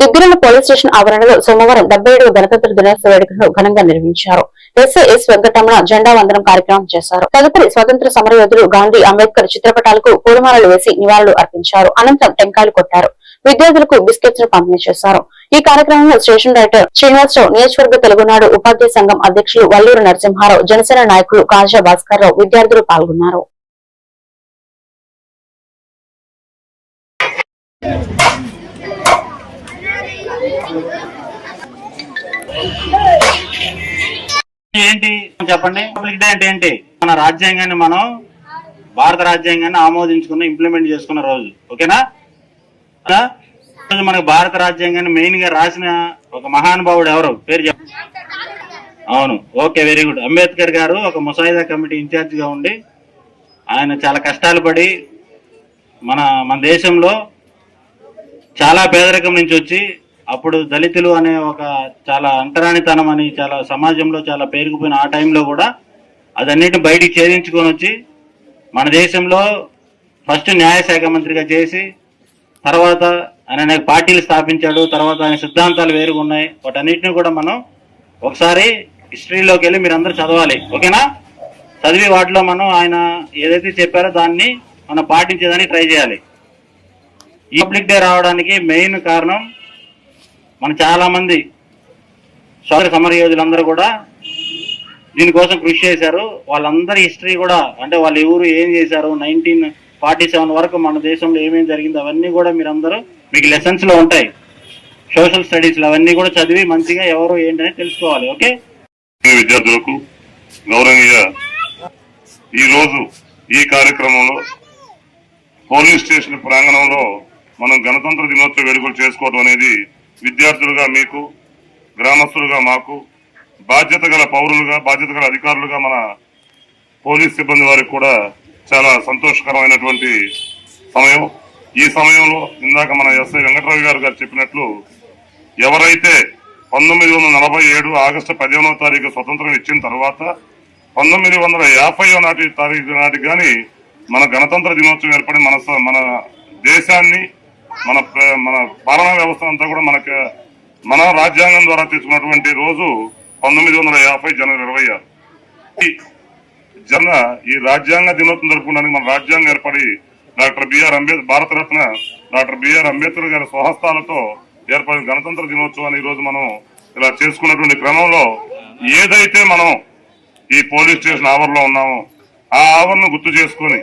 దిబ్బిరల police station ఆవరణలో సోమవారం డెబ్బై ఏడవ గణతంత్ర దినోత్సవ వేడుకలను ఘనంగా నిర్వహించారు. ఎస్ఐ ఎస్ వెంకటరమణ జెండా వందనం కార్యక్రమం చేశారు. తదుపరి స్వతంత్ర సమరయోధులు గాంధీ అంబేద్కర్ చిత్రపటాలకు పూలమాలలు వేసి నివాళులు అర్పించారు. అనంతరం టెంకాయలు కొట్టారు. విద్యార్థులకు బిస్కెట్స్ను పంపిణీ చేశారు. ఈ కార్యక్రమంలో స్టేషన్ డైరెక్టర్ శ్రీనివాసరావు నియోజకవర్గ తెలుగునాడు ఉపాధ్యాయ సంఘం అధ్యక్షులు వల్లూరు నరసింహారావు జనసేన నాయకులు కాజా భాస్కర్ రావు విద్యార్థులు పాల్గొన్నారు. ఏంటి? చెప్పండి. పబ్లిక్ డే అంటే ఏంటి? మన రాజ్యాంగాన్ని మనం భారత రాజ్యాంగాన్ని ఆమోదించుకున్న ఇంప్లిమెంట్ చేసుకున్న రోజు. ఓకేనా? మనకు భారత రాజ్యాంగాన్ని మెయిన్గా రాసిన ఒక మహానుభావుడు ఎవరు? పేరు చెప్ప అవును. ఓకే వెరీ గుడ్ అంబేద్కర్ గారు ఒక ముసాయిదా కమిటీ ఇన్ఛార్జ్గా ఉండి ఆయన చాలా కష్టాలు పడి మన మన దేశంలో చాలా పేదరికం నుంచి వచ్చి అప్పుడు దళితులు అనే ఒక చాలా అంటరానితనం అని చాలా సమాజంలో చాలా పేరుకుపోయిన ఆ టైంలో కూడా అదన్నిటిని బయటికి ఛేదించుకొని వచ్చి మన దేశంలో ఫస్ట్ న్యాయశాఖ మంత్రిగా చేసి తర్వాత ఆయన అనేక పార్టీలు స్థాపించాడు తర్వాత ఆయన సిద్ధాంతాలు వేరుగా ఉన్నాయి. వాటన్నిటిని కూడా మనం ఒకసారి హిస్టరీలోకి వెళ్ళి మీరు చదవాలి. ఓకేనా? చదివి వాటిలో మనం ఆయన ఏదైతే చెప్పారో దాన్ని మనం పాటించేదానికి ట్రై చేయాలి. ఈ పబ్లిక్ డే రావడానికి మెయిన్ కారణం మన చాలామంది స్వాతంత్ర సమరయోధులందరూ కూడా దీనికోసం కృషి చేశారు. వాళ్ళందరి హిస్టరీ కూడా అంటే వాళ్ళు ఎవరు ఏం చేశారు నైన్టీన్ ఫార్టీ సెవెన్ వరకు మన దేశంలో ఏమేమి జరిగింది అవన్నీ కూడా మీరందరూ మీకు లెసన్స్లో ఉంటాయి. సోషల్ స్టడీస్లో అవన్నీ కూడా చదివి మంచిగా ఎవరు ఏంటని తెలుసుకోవాలి ఓకే? విద్యార్థులకు గౌరవనీయ ఈ రోజు ఈ కార్యక్రమంలో పోలింగ్ స్టేషన్ ప్రాంగణంలో మనం గణతంత్ర దినోత్సవ వేడుకలు చేసుకోవడం అనేది విద్యార్థులుగా మీకు గ్రామస్తులుగా మాకు బాధ్యత గల పౌరులుగా బాధ్యత గల అధికారులుగా మన పోలీస్ సిబ్బంది వారికి కూడా చాలా సంతోషకరమైనటువంటి సమయం. ఈ సమయంలో ఇందాక మన ఎస్ఐ వెంకటరావు గారు గారు చెప్పినట్లు ఎవరైతే పంతొమ్మిది వందల నలభై ఏడు ఆగస్టు పదిహేనవ తారీఖు స్వతంత్రం ఇచ్చిన తర్వాత పంతొమ్మిది వందల యాభై నాటి తారీఖు నాటికి కానీ మన గణతంత్ర దినోత్సవం ఏర్పడి మన మన దేశాన్ని మన మన పాలనా వ్యవస్థ అంతా కూడా మనకు మన రాజ్యాంగం ద్వారా తీసుకున్నటువంటి రోజు పంతొమ్మిది వందల యాభై జనవరి ఇరవై ఆరు. జన ఈ రాజ్యాంగ దినోత్సవం జరుపుకోవడానికి మన రాజ్యాంగం ఏర్పడి doctor B R Ambedkar Bharat Ratna doctor B R Ambedkar గారి స్వహస్తాలతో ఏర్పడిన గణతంత్ర దినోత్సవాన్ని ఈ రోజు మనం ఇలా చేసుకున్నటువంటి క్రమంలో ఏదైతే మనం ఈ పోలీస్ స్టేషన్ ఆవరణలో ఉన్నామో ఆ ఆవరణను గుర్తు చేసుకొని